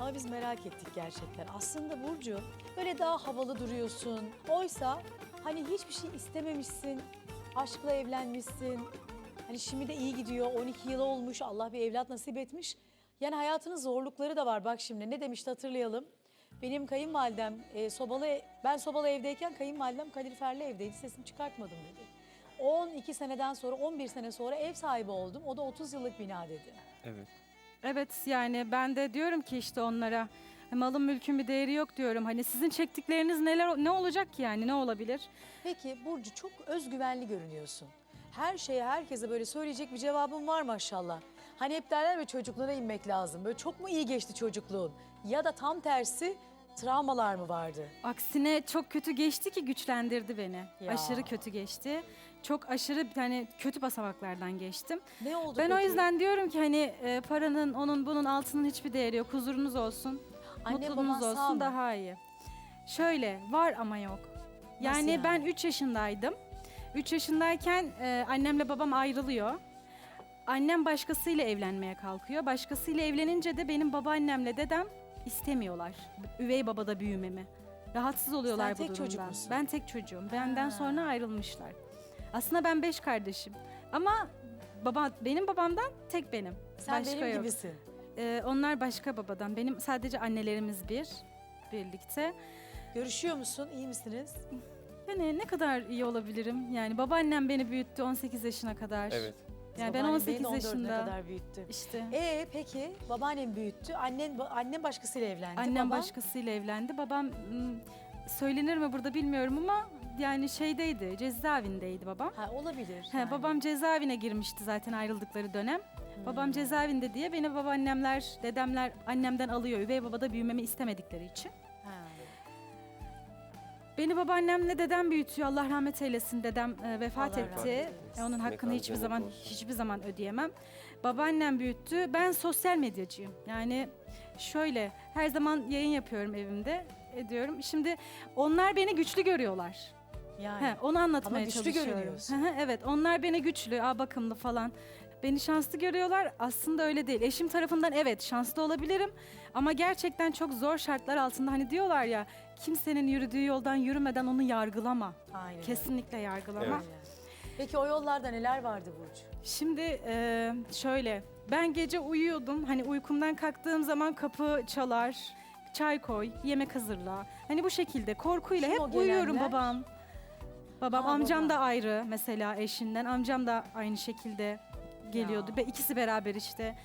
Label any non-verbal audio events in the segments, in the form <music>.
Ama biz merak ettik gerçekten. Aslında Burcu böyle daha havalı duruyorsun. Oysa hani hiçbir şey istememişsin. Aşkla evlenmişsin. Hani şimdi de iyi gidiyor. 12 yıl olmuş. Allah bir evlat nasip etmiş. Yani hayatının zorlukları da var. Bak şimdi ne demişti hatırlayalım. Benim kayınvalidem e, sobalı ben sobalı evdeyken kayınvalidem kaloriferli evdeydi. Sesimi çıkartmadım dedi. 12 seneden sonra 11 sene sonra ev sahibi oldum. O da 30 yıllık bina dedi. Evet. Evet yani ben de diyorum ki işte onlara malın mülkün bir değeri yok diyorum. Hani sizin çektikleriniz neler ne olacak ki yani ne olabilir? Peki Burcu çok özgüvenli görünüyorsun. Her şeye herkese böyle söyleyecek bir cevabın var maşallah. Hani hep derler ve çocukluğuna inmek lazım. Böyle çok mu iyi geçti çocukluğun? Ya da tam tersi travmalar mı vardı? Aksine çok kötü geçti ki güçlendirdi beni. Ya. Aşırı kötü geçti. Çok aşırı hani kötü basamaklardan geçtim. Ne oldu Ben o peki? yüzden diyorum ki hani e, paranın, onun, bunun altının hiçbir değeri yok. Huzurunuz olsun, Anne, mutluluğunuz baban sağ olsun mı? daha iyi. Şöyle var ama yok. Yani, yani? ben 3 yaşındaydım. 3 yaşındayken e, annemle babam ayrılıyor. Annem başkasıyla evlenmeye kalkıyor. Başkasıyla evlenince de benim babaannemle dedem istemiyorlar. Üvey babada büyümemi. Rahatsız oluyorlar Sen bu tek durumdan. çocuk musun? Ben tek çocuğum. Benden sonra ayrılmışlar. Aslında ben beş kardeşim. Ama baba benim babamdan tek benim. Sen Başka benim yok. gibisin. Ee, onlar başka babadan. Benim sadece annelerimiz bir birlikte. Görüşüyor musun? İyi misiniz? Yani ne kadar iyi olabilirim? Yani babaannem beni büyüttü 18 yaşına kadar. Evet. Yani ben Babaannem beni 18 de 14'üne yaşında. kadar büyüttü. İşte Ee peki babaannem büyüttü. Annen annem başkasıyla evlendi. annem Baban- başkasıyla evlendi. Babam ım, söylenir mi burada bilmiyorum ama yani şeydeydi, cezaevindeydi babam. Ha olabilir. He, yani. babam cezaevine girmişti zaten ayrıldıkları dönem. Hmm. Babam cezaevinde diye beni babaannemler, dedemler annemden alıyor. Üvey babada büyümemi istemedikleri için. Ha. Beni babaannemle dedem büyütüyor. Allah rahmet eylesin. Dedem e, vefat Allah etti. rahmet. E, onun hakkını Mekanı hiçbir zaman olsun. hiçbir zaman ödeyemem. Babaannem büyüttü. Ben sosyal medyacıyım. Yani şöyle her zaman yayın yapıyorum evimde ediyorum. Şimdi onlar beni güçlü görüyorlar. Yani. He, onu anlatmaya Ama güçlü görünüyorsun. Hı hı, evet, onlar beni güçlü, aa bakımlı falan. Beni şanslı görüyorlar. Aslında öyle değil. Eşim tarafından evet şanslı olabilirim. Ama gerçekten çok zor şartlar altında hani diyorlar ya kimsenin yürüdüğü yoldan yürümeden onu yargılama. Aynen. Kesinlikle yargılama. Evet. Peki o yollarda neler vardı Burcu? Şimdi e, şöyle ben gece uyuyordum. Hani uykumdan kalktığım zaman kapı çalar. Çay koy, yemek hazırla. Hani bu şekilde korkuyla Kim o hep uyuyorum gelenler? babam. Babam Aa, amcam baba. da ayrı mesela eşinden. Amcam da aynı şekilde geliyordu. Ya. Ve ikisi beraber işte.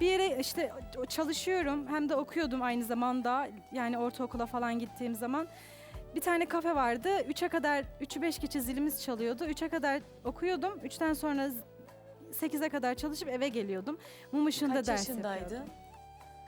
Bir yere işte çalışıyorum hem de okuyordum aynı zamanda. Yani ortaokula falan gittiğim zaman. Bir tane kafe vardı. Üçe kadar, üçü beş geçe zilimiz çalıyordu. Üçe kadar okuyordum. Üçten sonra z- sekize kadar çalışıp eve geliyordum. Mum ışığında Kaç ders yaşındaydın? yapıyordum.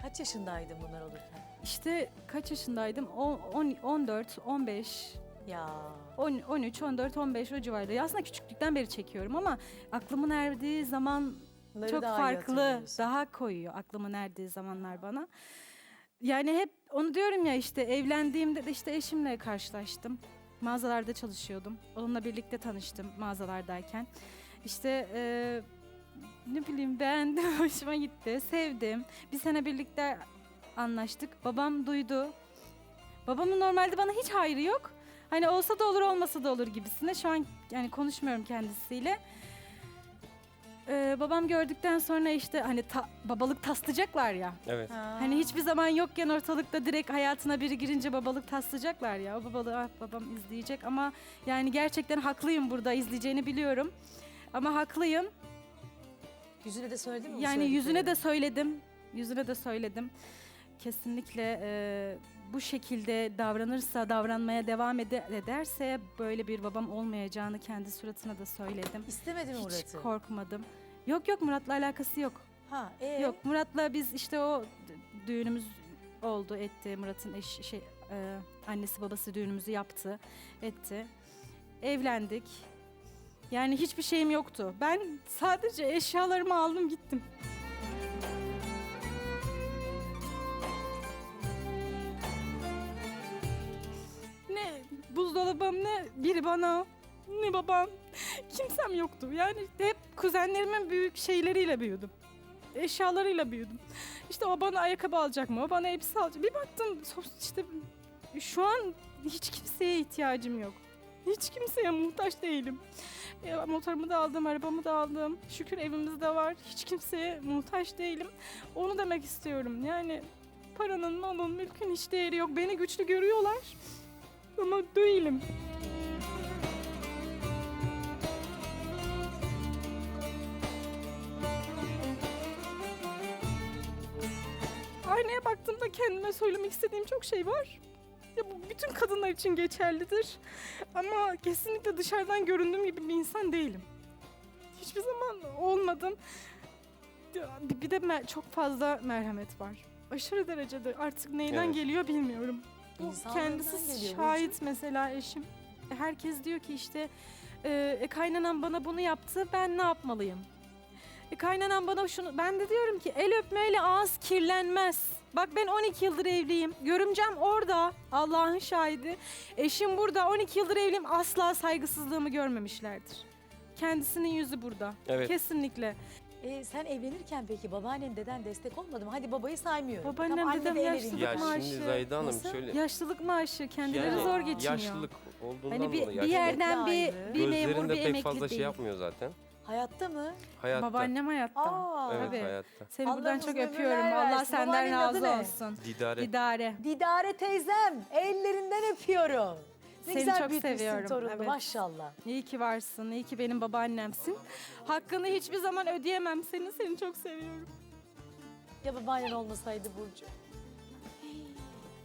Kaç yaşındaydın bunlar olurken? İşte kaç yaşındaydım? On- on- 14, 15, Ya. 10, 13, 14, 15 o civarda. Aslında küçüklükten beri çekiyorum ama aklımın erdiği zaman bunları çok daha farklı, daha koyuyor aklımın erdiği zamanlar bana. Yani hep onu diyorum ya işte evlendiğimde de işte eşimle karşılaştım. Mağazalarda çalışıyordum. Onunla birlikte tanıştım mağazalardayken. İşte eee, ne bileyim beğendim, <laughs> hoşuma gitti, sevdim. Bir sene birlikte anlaştık. Babam duydu. Babamın normalde bana hiç hayrı yok. Hani olsa da olur olmasa da olur gibisine. Şu an yani konuşmuyorum kendisiyle. Ee, babam gördükten sonra işte hani ta- babalık taslayacaklar ya. Evet. Ha. Hani hiçbir zaman yokken ortalıkta direkt hayatına biri girince babalık taslayacaklar ya. O babalığı ah, babam izleyecek ama yani gerçekten haklıyım burada izleyeceğini biliyorum. Ama haklıyım. Yüzüne de söyledin mi? bu Yani yüzüne de söylediklerini? söyledim. Yüzüne de söyledim. Kesinlikle e, bu şekilde davranırsa, davranmaya devam ede- ederse böyle bir babam olmayacağını kendi suratına da söyledim. İstemedi mi Hiç Murat'ı? korkmadım. Yok yok Murat'la alakası yok. Ha, ee? Yok Murat'la biz işte o d- düğünümüz oldu etti. Murat'ın eş, şey e, annesi babası düğünümüzü yaptı etti. Evlendik. Yani hiçbir şeyim yoktu. Ben sadece eşyalarımı aldım gittim. Buzdolabım ne biri bana ne babam kimsem yoktu. Yani hep kuzenlerimin büyük şeyleriyle büyüdüm. eşyalarıyla büyüdüm. İşte o bana ayakkabı alacak mı? O bana elbise alacak. Bir baktım işte şu an hiç kimseye ihtiyacım yok. Hiç kimseye muhtaç değilim. E, motorumu da aldım, arabamı da aldım. Şükür evimiz de var. Hiç kimseye muhtaç değilim. Onu demek istiyorum. Yani paranın, malın, mülkün hiç değeri yok. Beni güçlü görüyorlar. Ama değilim. Aynaya baktığımda kendime söylemek istediğim çok şey var. Ya bu bütün kadınlar için geçerlidir. Ama kesinlikle dışarıdan göründüğüm gibi bir insan değilim. Hiçbir zaman olmadım. Bir de çok fazla merhamet var. Aşırı derecede artık neyden Evet. geliyor bilmiyorum. Bu İnsanlardan kendisi geliyor şahit mesela eşim. Herkes diyor ki işte e, e, kaynanan bana bunu yaptı ben ne yapmalıyım? E, kaynanan bana şunu ben de diyorum ki el öpmeyle ağız kirlenmez. Bak ben 12 yıldır evliyim. Görümcem orada. Allah'ın şahidi. Eşim burada. 12 yıldır evliyim. Asla saygısızlığımı görmemişlerdir. Kendisinin yüzü burada. Evet. Kesinlikle. E, sen evlenirken peki babaannen deden destek olmadı mı? Hadi babayı saymıyorum. Babaannem, Tamam, anne dedem de el yaşlı. Ya maaşı. şimdi Zayda Hanım Nasıl? şöyle Yaşlılık maaşı. Kendileri yani zor geçiniyor. yaşlılık olduğundan Hani bir, dolayı bir yerden bir, bir memur Gözlerinde bir pek emekli fazla değil. şey yapmıyor zaten. Hayatta mı? Hayatta. Babaannem hayatta. Aa, Evet Tabii. hayatta. Seni Allah buradan uzun çok ömürler öpüyorum. Allah versin. senden Babaannenin adı razı ne? olsun. Didare. Didare. Didare teyzem ellerinden öpüyorum. Ne Seni güzel çok büyütmüşsün seviyorum, torununu evet. maşallah. İyi ki varsın. İyi ki benim babaannemsin. Hakkını hiçbir zaman ödeyemem senin. Seni çok seviyorum. Ya babaannen olmasaydı Burcu?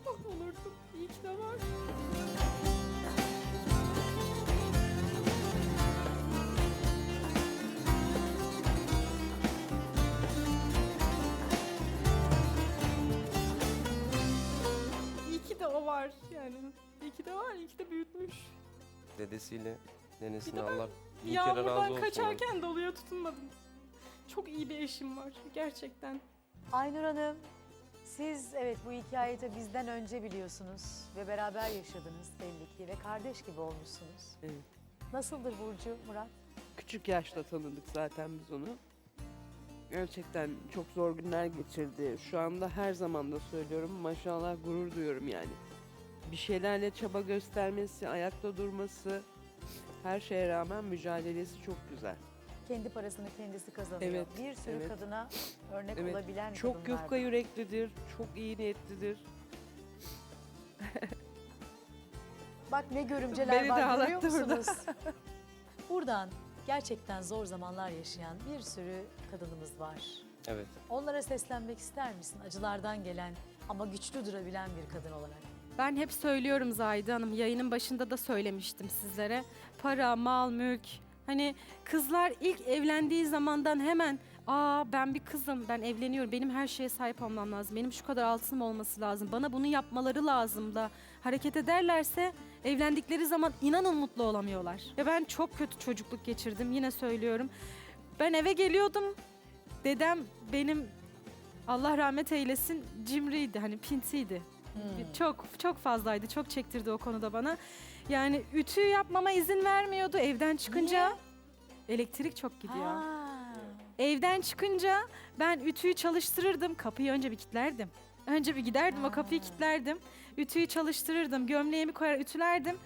Ah olurdum. İyi ki de var. İyi ki de o var yani. İyi ki de var, iyi ki de büyütmüş. Dedesiyle nenesini Bir de ben Allah bin kere razı Yağmurdan olsun. kaçarken doluya tutunmadım. Çok iyi bir eşim var gerçekten. Aynur Hanım, siz evet bu hikayeyi de bizden önce biliyorsunuz ve beraber yaşadınız belli ki ve kardeş gibi olmuşsunuz. Evet. Nasıldır Burcu, Murat? Küçük yaşta tanıdık zaten biz onu. Gerçekten çok zor günler geçirdi. Şu anda her zaman da söylüyorum maşallah gurur duyuyorum yani. Bir şeylerle çaba göstermesi, ayakta durması, her şeye rağmen mücadelesi çok güzel. Kendi parasını kendisi kazanıyor. Evet, Bir sürü evet. kadına örnek Evet, olabilen Çok kadınlar. yufka yüreklidir, çok iyi niyetlidir. Bak ne görümceler Beni de var görüyor ağlattı burada. musunuz? <laughs> Buradan gerçekten zor zamanlar yaşayan bir sürü kadınımız var. Evet. Onlara seslenmek ister misin? Acılardan gelen ama güçlü durabilen bir kadın olarak. Ben hep söylüyorum Zahide Hanım, yayının başında da söylemiştim sizlere. Para, mal, mülk. Hani kızlar ilk evlendiği zamandan hemen Aa ben bir kızım, ben evleniyorum, benim her şeye sahip olmam lazım, benim şu kadar altınım olması lazım, bana bunu yapmaları lazım da hareket ederlerse evlendikleri zaman inanın mutlu olamıyorlar. Ve ben çok kötü çocukluk geçirdim, yine söylüyorum. Ben eve geliyordum, dedem benim Allah rahmet eylesin cimriydi, hani pintiydi. Hmm. Çok çok fazlaydı. Çok çektirdi o konuda bana. Yani ütü yapmama izin vermiyordu evden çıkınca. Elektrik çok gidiyor. Ha. Evden çıkınca ben ütüyü çalıştırırdım. Kapıyı önce bir kilitlerdim. Önce bir giderdim o kapıyı kilitlerdim. Ütüyü çalıştırırdım. Gömleğimi koyar ütülerdim.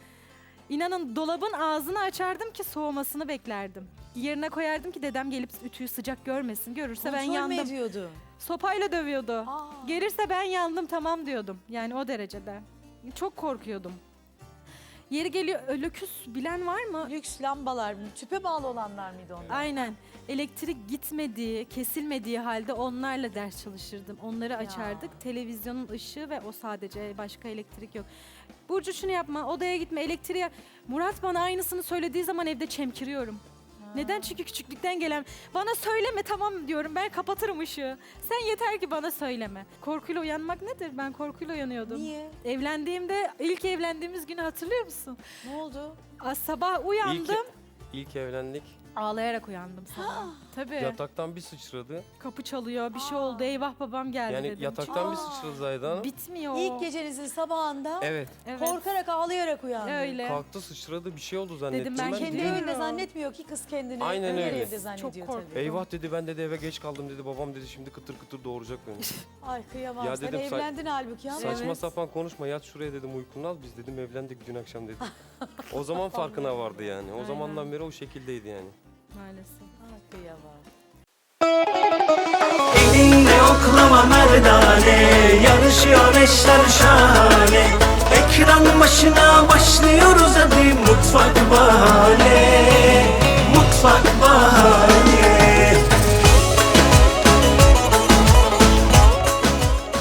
İnanın dolabın ağzını açardım ki soğumasını beklerdim. Yerine koyardım ki dedem gelip ütüyü sıcak görmesin. Görürse ben Kontrol mü yandım. ediyordu? Sopayla dövüyordu. Aa. Gelirse ben yandım tamam diyordum. Yani o derecede. Çok korkuyordum. Yeri geliyor löküs bilen var mı? Lüks lambalar, tüpe bağlı olanlar mıydı onlar? Aynen. Elektrik gitmediği, kesilmediği halde onlarla ders çalışırdım. Onları açardık. Televizyonun ışığı ve o sadece başka elektrik yok. Burcu şunu yapma, odaya gitme, elektriğe... Murat bana aynısını söylediği zaman evde çemkiriyorum. Neden? Çünkü küçüklükten gelen bana söyleme tamam diyorum ben kapatırım ışığı. Sen yeter ki bana söyleme. Korkuyla uyanmak nedir? Ben korkuyla uyanıyordum. Niye? Evlendiğimde ilk evlendiğimiz günü hatırlıyor musun? Ne oldu? Sabah uyandım. İlk, ilk evlendik. Ağlayarak uyandım sabah. Tabii. Yataktan bir sıçradı. Kapı çalıyor, bir şey oldu. Eyvah babam geldi Yani dedim. yataktan bir sıçradı Zahide Hanım. Bitmiyor. İlk gecenizin sabahında Evet. evet. korkarak ağlayarak uyandı. Öyle. Kalktı sıçradı bir şey oldu zannettim ben ben. Kendi Gidiyorum. evinde zannetmiyor ki kız kendini. Aynen öyle. evde zannediyor korktum. tabii. Eyvah dedi ben dedi eve geç kaldım dedi. Babam dedi şimdi kıtır kıtır doğuracak beni. <laughs> Ay kıyamam. Ya Sen dedim, sa- evlendin halbuki ama. Saçma Evet. sapan konuşma yat şuraya dedim uykunu al. Biz dedim evlendik dün akşam dedi. <laughs> o zaman farkına vardı yani. O Aynen. zamandan beri o şekildeydi yani. Maalesef. Kıyamam. Elinde oklama merdane Yarışıyor eşler şahane. Ekran başına başlıyoruz hadi Mutfak bahane. Mutfak bahane.